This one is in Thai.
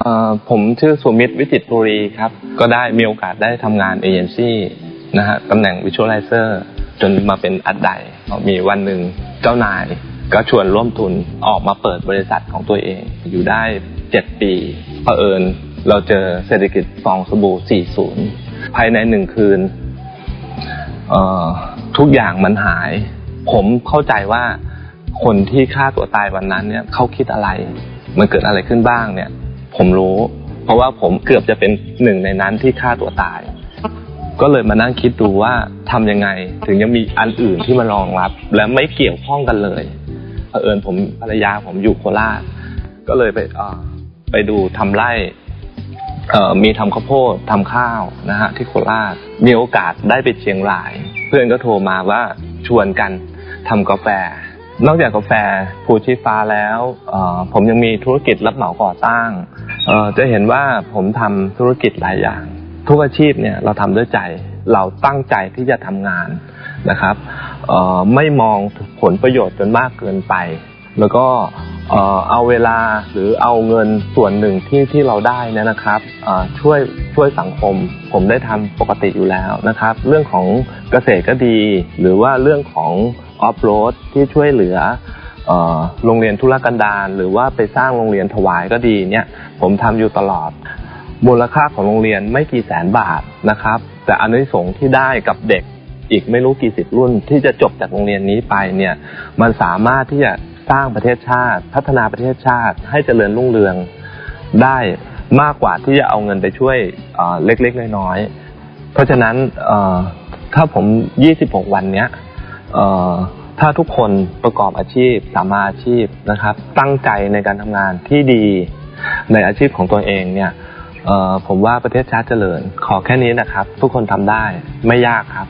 เอ่อผมชื่อสุมิตรวิจิตรปุรีครับ ก็ได้มีโอกาสได้ทำงานเอเจนซี่นะฮะตำแหน่งวิชวลไลเซอร์จนมาเป็นอัดไดมีวันหนึ่งเจ้านายก็ชวนร่วมทุนออกมาเปิดบริษัทของตัวเอง อยู่ได้เจ็ดปีเผอิญเราเจอเศรษฐกิจฟองสบู่ 40 ภายในหนึ่งคืนเอ่อทุกอย่างมันหาย ผมเข้าใจว่าคนที่ฆ่าตัวตายวันนั้นเนี่ยเขาคิดอะไร มันเกิดอะไรขึ้นบ้างเนี่ย ผมรู้ เพราะว่าผมเกือบจะเป็นหนึ่งในนั้นที่ฆ่าตัวตาย ก็เลยมานั่งคิดดูว่าทำยังไง ถึงยังมีอันอื่นที่มารองรับ และไม่เกี่ยวข้องกันเลยเผอิญผมภรรยาผมอยู่โคราชก็เลยไปไปดูทำไร่มีทำข้าวโพดทำข้าวนะฮะที่โคราชมีโอกาสได้ไปเชียงราย เพื่อนก็โทรมาว่าชวนกันทำกาแฟ นอกจากกาแฟภูชีฟ้าแล้วผมยังมีธุรกิจรับเหมาก่อสร้างจะเห็นว่าผมทำธุรกิจหลายอย่าง ทุกอาชีพเนี่ยเราทำด้วยใจเราตั้งใจที่จะทำงานนะครับไม่มองผลประโยชน์จนมากเกินไป แล้วก็เอาเวลาหรือเอาเงินส่วนหนึ่งที่ที่เราได้นยนะครับช่วยช่วยสังคม ผมได้ทำปกติอยู่แล้วนะครับ เรื่องของเกษตรก็ดี หรือว่าเรื่องของ ออฟโรดที่ช่วยเหลือโรงเรียนธุรกันดารหรือว่าไปสร้างโรงเรียนถวายก็ดีเนี่ยผมทำอยู่ตลอด มูลค่าของโรงเรียนไม่กี่แสนบาทนะครับ แต่อนิสงส์ที่ได้กับเด็กอีกไม่รู้กี่สิบรุ่นที่จะจบจากโรงเรียนนี้ไปเนี่ยมันสามารถที่จะสร้างประเทศชาติ พัฒนาประเทศชาติให้เจริญรุ่งเรืองได้มากกว่าที่จะเอาเงินไปช่วยเอ่อเล็กๆ น้อยๆ เพราะฉะนั้นถ้าผม 26 วันเนี้ย ถ้าทุกคนประกอบอาชีพสามาอาชีพนะครับ ตั้งใจในการทำงานที่ดีในอาชีพของตัวเองเนี่ยผมว่าประเทศชาติเจริญ ขอแค่นี้นะครับ ทุกคนทำได้ไม่ยากครับ